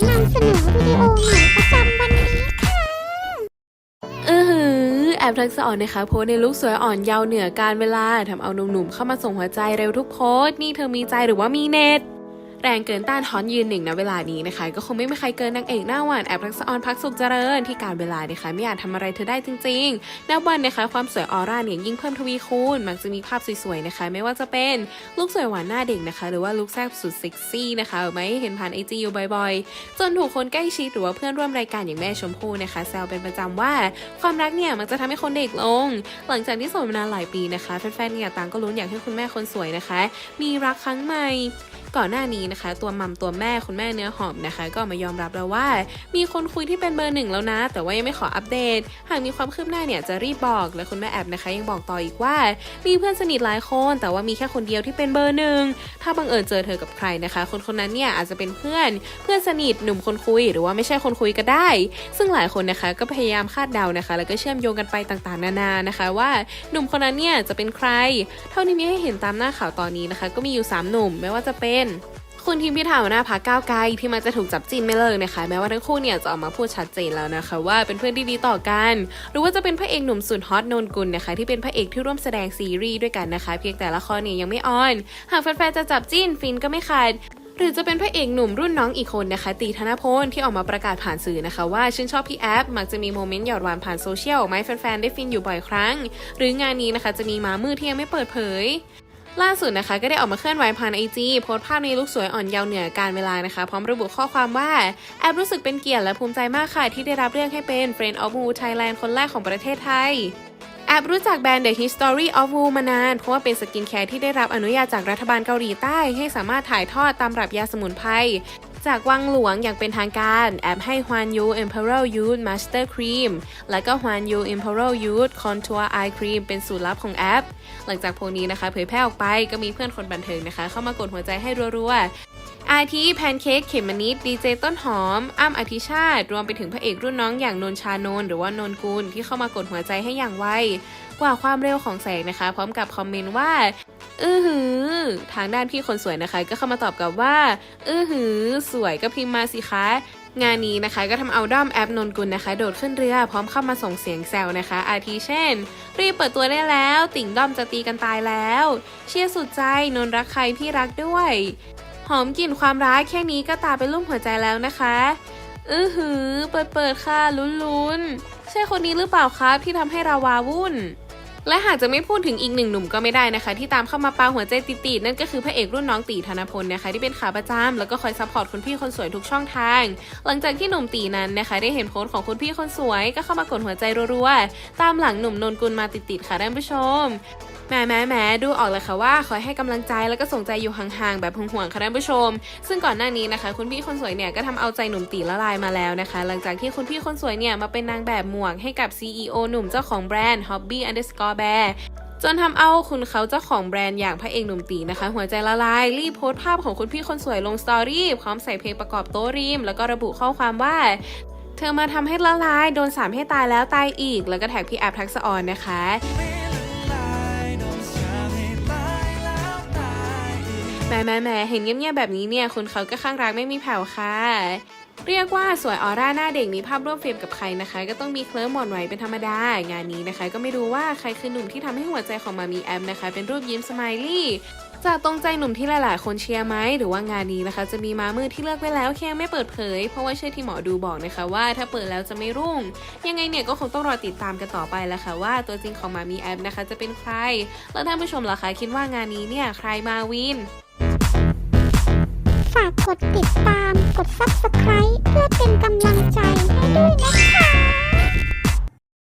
อนำเสนอวิดีโอใหม่ประจำวันนี้ค่ะอือหือแอบทักษะอ่อนนะคะ โพสในลุคสวยอ่อนเยาว์เหนือการเวลาทำเอาหนุ่มๆเข้ามาส่งหัวใจเร็วทุกโพสนี่เธอมีใจหรือว่ามีเน็ต แรงเกินต้านฮอนยืนหนึ่งณเวลานี้นะคะ ก็คงไม่มีใครเกินนางเอกหน้าหวานแอบทักษออนพักสุขเจริญ ที่การเวลานะคะไม่อาจทำอะไรเธอได้จริงๆนับวันนะคะความสวยออร่าเนี่ยยิ่งเพิ่มทวีคูณ มักจะมีภาพสวยๆนะคะ ไม่ว่าจะเป็นลุคสวยหวานหน้าเด็กนะคะ หรือว่าลุคแซ่บสุดเซ็กซี่นะคะเอามาให้เห็นผ่านไอจีอยู่บ่อยๆ จนถูกคนใกล้ชิดหรือว่าเพื่อนร่วมรายการอย่างแม่ชมพู่นะคะแซวเป็นประจำว่าความรักเนี่ยมันจะทำให้คนเด็กลง หลังจากที่สดมานานหลายปีนะคะแฟนๆเนี่ยต่างก็ลุ้นอยากให้คุณแม่คนสวยนะคะ มีรักครั้งใหม่ ก่อนหน้านี้นะคะ ตัวมัมตัวแม่คุณแม่เนื้อหอมนะคะ ก็มายอมรับแล้วว่า มีคนคุยที่เป็นเบอร์หนึ่งแล้วนะ แต่ว่ายังไม่ขออัปเดต หากมีความคืบหน้าเนี่ยจะรีบบอก และคุณแม่แอบนะคะ ยังบอกต่ออีกว่า มีเพื่อนสนิทหลายคน แต่ว่ามีแค่คนเดียวที่เป็นเบอร์หนึ่งถ้าบังเอิญเจอเธอกับใครนะคะ คนคนนั้นเนี่ยอาจจะเป็นเพื่อน เพื่อนสนิทหนุ่มคนคุย หรือว่าไม่ใช่คนคุยก็ได้ ซึ่งหลายคนนะคะก็พยายามคาดเดานะคะ แล้วก็เชื่อมโยงกันไปต่างๆ นานานะคะ ว่าหนุ่มคนนั้นเนี่ยจะเป็นใคร เท่าที่มีให้เห็นตามหน้าข่าวตอนนี้นะคะ ก็มีอยู่สามหนุ่มไม่ว่าจะเป็นคุณทีมพิธาหัวหน้าพักก้าวไกลที่มักจะถูกจับจีนไม่เลิกนะคะ แม้ว่าทั้งคู่เนี่ยจะออกมาพูดชัดเจนแล้วนะคะ ว่าเป็นเพื่อนที่ดีต่อกัน หรือว่าจะเป็นพระเอกหนุ่มสุดฮอตนนกุลนะคะ ที่เป็นพระเอกที่ร่วมแสดงซีรีส์ด้วยกันนะคะ เพียงแต่ละครเนี่ยยังไม่ออน หากแฟนๆจะจับจิ้นฟินก็ไม่ขาดหรือจะเป็นพระเอกหนุ่มรุ่นน้องอีกคนนะคะ ตีธนพลที่ออกมาประกาศผ่านสื่อนะคะ ว่าชื่นชอบพี่แอฟมักจะมีโมเมนต์หยอดหวานผ่านโซเชียลออกมาให้แฟนๆได้ฟินอยู่บ่อยครั้ง หรืองานนี้นะคะจะมีมามือที่ยังไม่เปิดเผย ล่าสุดนะคะก็ได้ออกมาเคลื่อนไหวผ่านไอจีโพสต์ภาพในลุกสวยอ่อนเยาว์เหนือการเวลานะคะ พร้อมระบุข้อความว่า แอบรู้สึกเป็นเกียรติและภูมิใจมากค่ะ ที่ได้รับเลือกให้เป็น Friend of Wu Thailand คนแรกของประเทศไทย แอบรู้จักแบรนด์ The History of Wu มานาน เพราะว่าเป็นสกินแคร์ที่ได้รับอนุญาตจากรัฐบาลเกาหลีใต้ ให้สามารถถ่ายทอดตามรับยาสมุนไพร จากวังหลวงอย่างเป็นทางการ แอบให้ฮวานยู Imperial Youth Master Cream และก็ฮวานยู Imperial Youth Contour Eye Cream เป็นสูตรลับของแอป หลังจากโพนี้นะคะ เผยแพร่ออกไปก็มีเพื่อนคนบันเทิงนะคะ เข้ามากดหัวใจให้รัวๆอาทิแพนเค้กเขมมนิดดีเจต้นหอม อ้ำอธิชาติ รวมไปถึงพระเอกรุ่นน้องอย่างนนชานนหรือว่านนกุลที่เข้ามากดหัวใจให้อย่างไวกว่าความเร็วของแสงนะคะ พร้อมกับคอมเมนต์ว่า อือหือ ทางด้านพี่คนสวยนะคะ ก็เข้ามาตอบกลับว่า อือหือ สวยก็พิมพ์มาสิคะงานนี้นะคะก็ทำเอาด้อมแอปนนกุลนะคะ โดดขึ้นเรือพร้อมเข้ามาส่งเสียงแซวนะคะ อาทิเช่น รีบเปิดตัวได้แล้ว ติ่งด้อมจะตีกันตายแล้ว เชียร์สุดใจนนรักใครพี่รักด้วย หอมกลิ่นความรักแค่นี้ก็ตาเป็นรูปหัวใจแล้วนะคะ อื้อหือ เปิดเปิดค่ะลุ้นๆใช่คนนี้หรือเปล่าครับที่ทำให้เราวาวุ่น และหากจะไม่พูดถึงอีกหนึ่งหนุ่มก็ไม่ได้นะคะ ที่ตามเข้ามาปาหัวใจติดๆนั่นก็คือพระเอกรุ่นน้องตีธนพลนะคะ ที่เป็นขาประจำแล้วก็คอยซัพพอร์ตคุณพี่คนสวยทุกช่องทาง หลังจากที่หนุ่มตีนั้นนะคะ ได้เห็นโพสต์ของคุณพี่คนสวยก็เข้ามากดหัวใจรัวๆตามหลังหนุ่มนนกุลมาติดๆค่ะท่านผู้ชมแหมแหมแหมดูออกเลยค่ะว่าคอยให้กำลังใจแล้วก็ส่งใจอยู่ห่างๆ แบบห่วงๆค่ะท่านผู้ชม ซึ่งก่อนหน้านี้นะคะ คุณพี่คนสวยเนี่ยก็ทำเอาใจหนุ่มตีละลายมาแล้วนะคะ หลังจากที่คุณพี่คนสวยเนี่ยมาเป็นนางแบบหมวกให้กับ CEO หนุ่มเจ้าของแบรนด์ Hobby Underscore Bear จนทำเอาคุณเขาเจ้าของแบรนด์อย่างพระเอกหนุ่มตีนะคะ หัวใจละลาย รีบโพสต์ภาพของคุณพี่คนสวยลงสตอรี่พร้อมใส่เพลงประกอบโต้ริม แล้วก็ระบุข้อความว่า เธอมาทำให้ละลาย โดนสามให้ตายแล้วตายอีก แล้วก็แท็กพี่แอฟทักษออนนะคะแหม่แหม่แหม่เห็นเงียบๆแบบนี้เนี่ยคุณเขาก็ข้างรักไม่มีแผ่วค่ะ เรียกว่าสวยออร่าหน้าเด็กมีภาพร่วมเฟรมกับใครนะคะ ก็ต้องมีเคลิ้มหมอนไหวเป็นธรรมดา งานนี้นะคะ ก็ไม่รู้ว่าใครคือหนุ่มที่ทำให้หัวใจของมามีแอมนะคะ เป็นรูปยิ้มสไมลี่จะตรงใจหนุ่มที่หลาย ๆ คนเชียร์ไหมหรือว่างานนี้นะคะ จะมีมามือที่เลือกไว้แล้วแค่ไม่เปิดเผย เพราะว่าเชื่อที่หมอดูบอกนะคะว่าถ้าเปิดแล้วจะไม่รุ่ง ยังไงเนี่ยก็คงต้องรอติดตามกันต่อไปแหละค่ะว่าตัวจริงของมามีแอมนะคะจะเป็นใคร แล้วท่านผู้ชมล่ะคะคิดว่างานนี้เนี่ยใครมาวิน ฝากกดติดตาม กด subscribe เพื่อเป็นกำลังใจให้ด้วยนะคะ